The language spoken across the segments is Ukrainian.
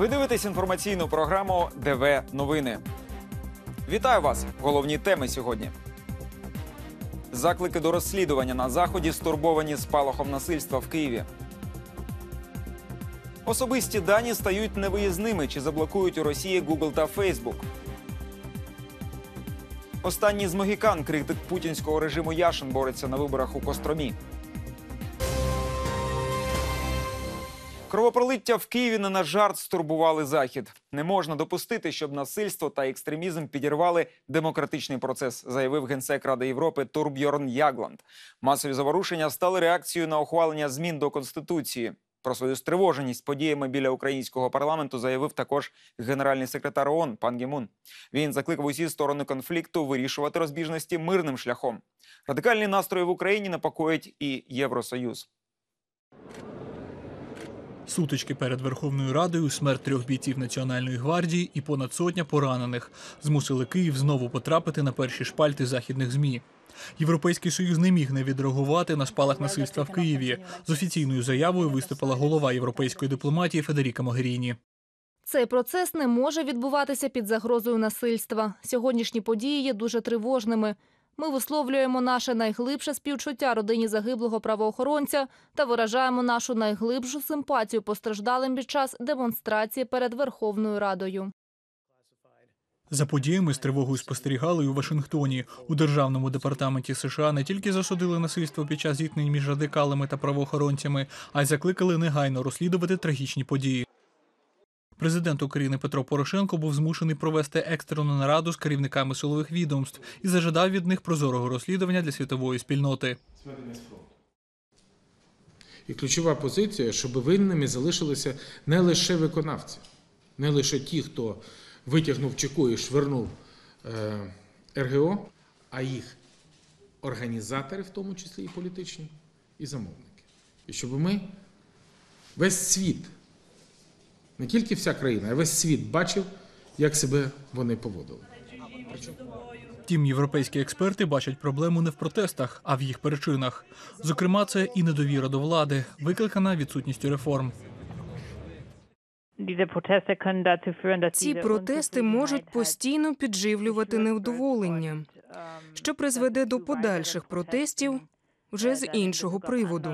Ви дивитесь інформаційну програму ДВ Новини. Вітаю вас! Головні теми сьогодні. Заклики до розслідування на заході стурбовані спалахом насильства в Києві. Особисті дані стають невиїзними чи заблокують у Росії Google та Facebook. Останній з могікан критик путінського режиму Яшин бореться на виборах у Костромі. Кровопролиття в Києві не на жарт стурбували захід. Не можна допустити, щоб насильство та екстремізм підірвали демократичний процес, заявив генсек Ради Європи Турбьорн Ягланд. Масові заворушення стали реакцією на ухвалення змін до конституції. Про свою стривоженість подіями біля українського парламенту заявив також генеральний секретар ООН пан Гімун. Він закликав усі сторони конфлікту вирішувати розбіжності мирним шляхом. Радикальні настрої в Україні непокоїть і Євросоюз. Сутички перед Верховною Радою, смерть трьох бійців Національної гвардії і понад сотня поранених змусили Київ знову потрапити на перші шпальти західних змі. Європейський союз не міг не відреагувати на спалах насильства в Києві. З офіційною заявою виступила голова європейської дипломатії Федеріка Могеріні. Цей процес не може відбуватися під загрозою насильства. Сьогоднішні події є дуже тривожними. Ми висловлюємо наше найглибше співчуття родині загиблого правоохоронця та виражаємо нашу найглибшу симпатію постраждалим під час демонстрації перед Верховною Радою. За подіями з тривогою спостерігали і у Вашингтоні. У державному департаменті США не тільки засудили насильство під час зіткнень між радикалами та правоохоронцями, а й закликали негайно розслідувати трагічні події. Президент України Петро Порошенко був змушений провести екстрену нараду з керівниками силових відомств і зажадав від них прозорого розслідування для світової спільноти. І ключова позиція, щоб винними залишилися не лише виконавці, не лише ті, хто витягнув чеку і швернув е, РГО, а їх організатори, в тому числі і політичні, і замовники. І щоб ми весь світ, не тільки вся країна, а весь світ бачив, як себе вони поводили. Втім, європейські експерти бачать проблему не в протестах, а в їх причинах. Зокрема, це і недовіра до влади, викликана відсутністю реформ. Ці протести можуть постійно підживлювати невдоволення, що призведе до подальших протестів вже з іншого приводу.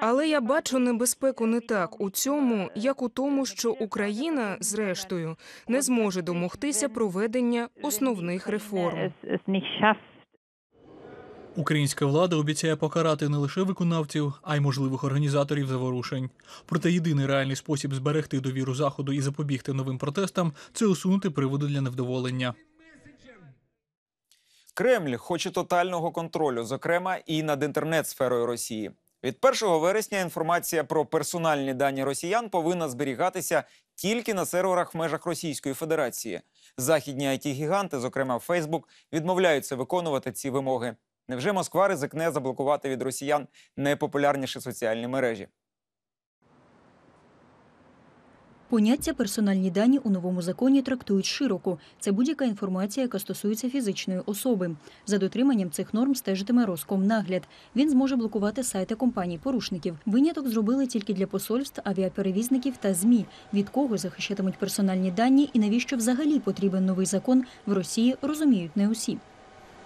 Але я бачу небезпеку не так у цьому, як у тому, що Україна, зрештою, не зможе домогтися проведення основних реформ. Українська влада обіцяє покарати не лише виконавців, а й можливих організаторів заворушень. Проте єдиний реальний спосіб зберегти довіру заходу і запобігти новим протестам це усунути приводи для невдоволення. Кремль хоче тотального контролю, зокрема і над інтернет-сферою Росії. Від 1 вересня інформація про персональні дані росіян повинна зберігатися тільки на серверах в межах Російської Федерації. Західні it гіганти зокрема Фейсбук, відмовляються виконувати ці вимоги. Невже Москва ризикне заблокувати від росіян найпопулярніші соціальні мережі? Поняття персональні дані у новому законі трактують широко. Це будь-яка інформація, яка стосується фізичної особи. За дотриманням цих норм стежитиме Роскомнагляд. Він зможе блокувати сайти компаній-порушників. Виняток зробили тільки для посольств, авіаперевізників та змі. Від кого захищатимуть персональні дані і навіщо взагалі потрібен новий закон в Росії, розуміють не усі.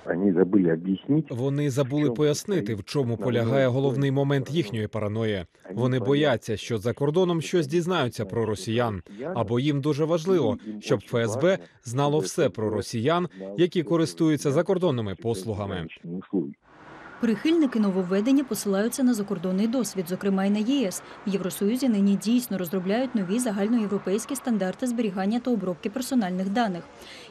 Вони забули об'яснити. Вони забули пояснити, в чому полягає головний момент їхньої параної. Вони бояться, що за кордоном щось дізнаються про росіян, або їм дуже важливо, щоб ФСБ знало все про росіян, які користуються закордонними послугами. Прихильники нововведення посилаються на закордонний досвід, зокрема й на ЄС. В Євросоюзі нині дійсно розробляють нові загальноєвропейські стандарти зберігання та обробки персональних даних,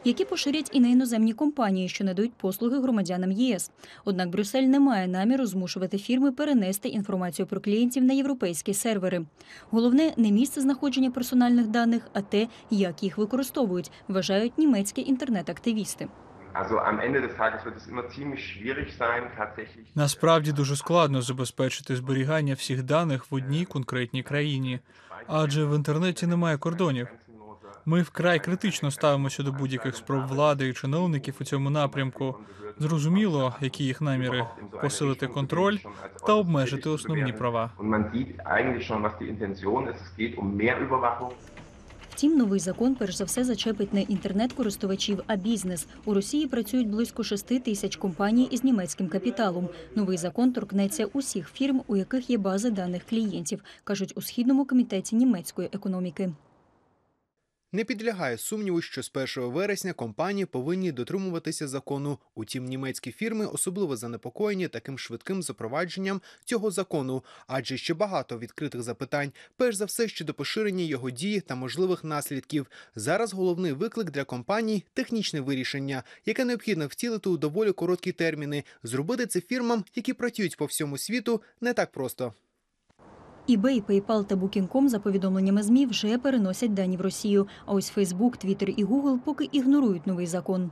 які поширять і на іноземні компанії, що надають послуги громадянам єС. Однак Брюссель не має наміру змушувати фірми перенести інформацію про клієнтів на європейські сервери. Головне не місце знаходження персональних даних, а те, як їх використовують, вважають німецькі інтернет-активісти. Tatsächlich. Насправді дуже складно забезпечити зберігання всіх даних в одній конкретній країні, адже в інтернеті немає кордонів. Ми вкрай критично ставимося до будь-яких спроб влади і чиновників у цьому напрямку. Зрозуміло, які їх наміри посилити контроль та обмежити основні права. Втім, новий закон перш за все зачепить не інтернет-користувачів, а бізнес. У Росії працюють близько 6 тисяч компаній із німецьким капіталом. Новий закон торкнеться усіх фірм, у яких є бази даних клієнтів, кажуть у східному комітеті німецької економіки. Не підлягає сумніву, що з 1 вересня компанії повинні дотримуватися закону. Утім, німецькі фірми особливо занепокоєні таким швидким запровадженням цього закону, адже ще багато відкритих запитань, перш за все щодо поширення його дії та можливих наслідків. Зараз головний виклик для компаній технічне вирішення, яке необхідно втілити у доволі короткі терміни. Зробити це фірмам, які працюють по всьому світу, не так просто. eBay, PayPal та Booking.com, за повідомленнями ЗМІ, вже переносять дані в Росію. А ось Facebook, Twitter і Google поки ігнорують новий закон.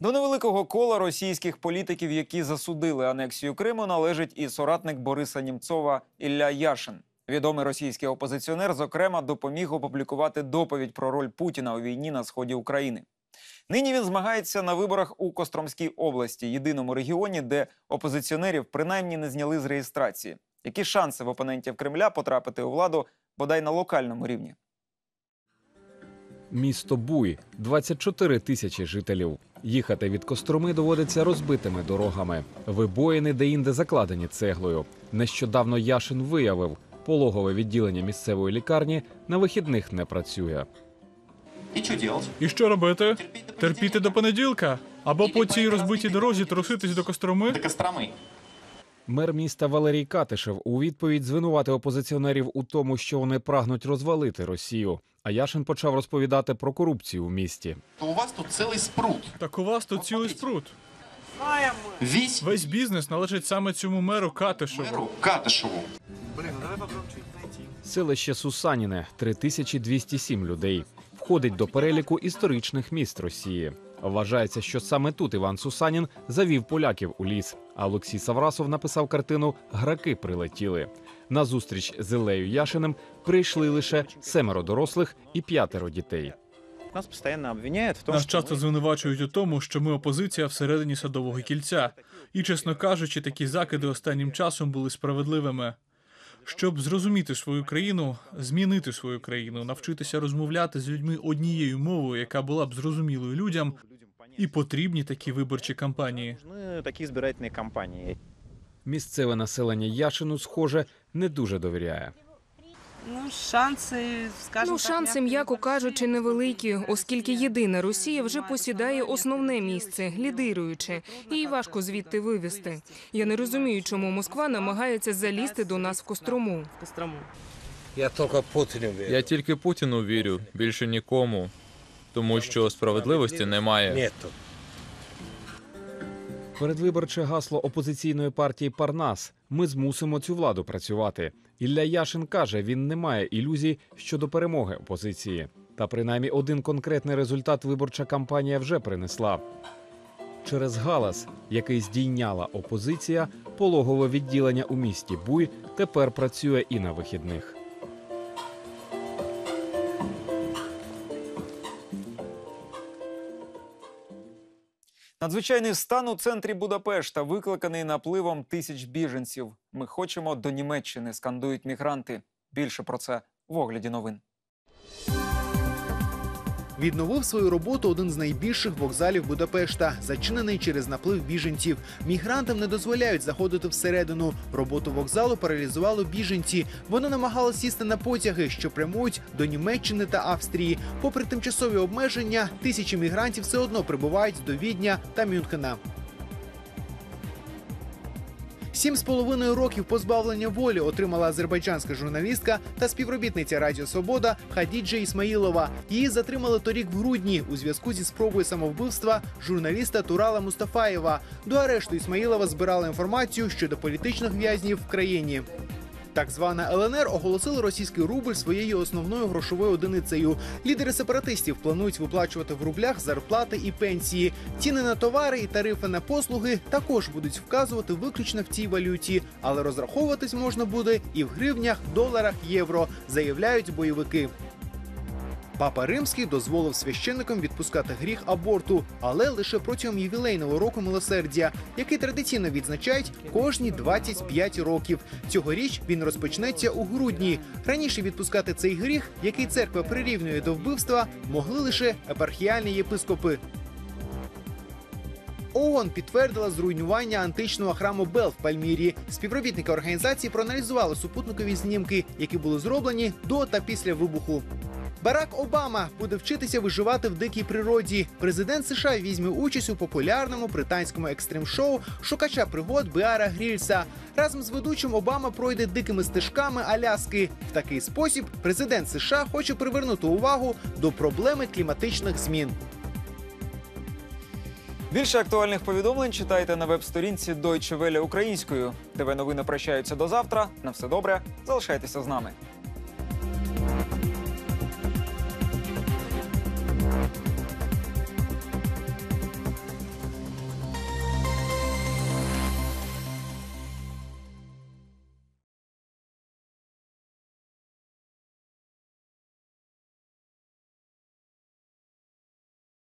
До невеликого кола російських політиків, які засудили анексію Криму, належить і соратник Бориса Німцова Ілля Яшин. Відомий російський опозиціонер, зокрема, допоміг опублікувати доповідь про роль Путіна у війні на сході України. Нині він змагається на виборах у Костромській області, єдиному регіоні, де опозиціонерів принаймні не зняли з реєстрації. Які шанси в опонентів Кремля потрапити у владу бодай на локальному рівні? Місто Буй 24 тисячі жителів. Їхати від Костроми доводиться розбитими дорогами. Вибоїни де-інде закладені цеглою. Нещодавно Яшин виявив, пологове відділення місцевої лікарні на вихідних не працює. И что делать? І що робити? Терпіти до понеділка? Або по цій розбитій дорозі труситись до Костроми? До Костромы. Мер міста Валерій Катишев у відповідь звинуватив опозиціонерів у тому, що вони прагнуть розвалити Росію. А Яшин почав розповідати про корупцію у місті. То у вас тут целый спрут. Так у вас тут цілий спрут. Весь Весь бізнес належить саме цьому меру Катишеву. мэру Катышеву. Селище Сусаніне 3207 людей. Входить до переліку історичних міст Росії. Вважається, що саме тут Іван Сусанін завів поляків у ліс. А Олексій Саврасов написав картину Граки прилетіли. На зустріч з Ілею Яшиним прийшли лише семеро дорослих і п'ятеро дітей. Нас постоянно обвиняют в том, Нас часто звинувачують у тому, що ми опозиція всередині садового кільця. І, чесно кажучи, такі закиди останнім часом були справедливими. Щоб зрозуміти свою країну, змінити свою країну, навчитися розмовляти з людьми однією мовою, яка була б зрозумілою людям, і потрібні такі виборчі кампанії. Такі збирательні кампанії. Місцеве населення Яшину, схоже, не дуже довіряє. Ну, шанси, скажімо Ну, шанси, м'яко кажучи, невеликі, оскільки єдина Росія вже посідає основне місце, лідируючи. Її важко звідти вивести. Я не розумію, чому Москва намагається залізти до нас в Кострому. Я тільки Путіну вірю. Я тільки Путіну вірю, більше нікому. Тому що справедливості немає. Нету. Передвиборче гасло опозиційної партії Парнас. Ми змусимо цю владу працювати. Ілля Яшин каже, він не має ілюзій щодо перемоги опозиції. Та принаймні один конкретний результат виборча кампанія вже принесла. Через галас, який здійняла опозиція, пологове відділення у місті Буй тепер працює і на вихідних. Надзвичайний стан у центрі Будапешта викликаний напливом тисяч біженців. Ми хочемо до Німеччини, скандують мігранти. Більше про це в огляді новин. Відновив свою роботу один з найбільших вокзалів Будапешта, зачинений через наплив біженців. Мігрантам не дозволяють заходити всередину. Роботу вокзалу паралізувало біженці. Вони намагалися сісти на потяги, що прямують до Німеччини та Австрії. Попри тимчасові обмеження, тисячі мігрантів все одно прибувають до Відня та Мюнхена. Сім з половиною років позбавлення волі отримала азербайджанська журналістка та співробітниця Радіо Свобода Хадіджа Ісмаїлова. Її затримали торік в грудні у зв'язку зі спробою самовбивства журналіста Турала Мустафаєва. До арешту Ісмаїлова збирала інформацію щодо політичних в'язнів в країні. Так звана ЛНР оголосила російський рубль своєю основною грошовою одиницею. Лідери сепаратистів планують виплачувати в рублях зарплати і пенсії. Ціни на товари і тарифи на послуги також будуть вказувати виключно в цій валюті, але розраховуватись можна буде і в гривнях, доларах, євро, заявляють бойовики. Папа Римський дозволив священникам відпускати гріх аборту, але лише протягом ювілейного року милосердя, який традиційно відзначають кожні 25 років. Цьогоріч він розпочнеться у грудні. Раніше відпускати цей гріх, який церква прирівнює до вбивства, могли лише епархіальні єпископи. ООН підтвердила зруйнування античного храму Бел в Пальмірі. Співробітники організації проаналізували супутникові знімки, які були зроблені до та після вибуху. Барак Обама буде вчитися виживати в дикій природі. Президент США візьме участь у популярному британському екстрим-шоу Шукача пригод Беара Грільса. Разом з ведучим Обама пройде дикими стежками Аляски. В такий спосіб президент США хоче привернути увагу до проблеми кліматичних змін. Більше актуальних повідомлень читайте на веб-сторінці Deutsche Welle українською. ТВ новини прощаються до завтра. На все добре. Залишайтеся з нами.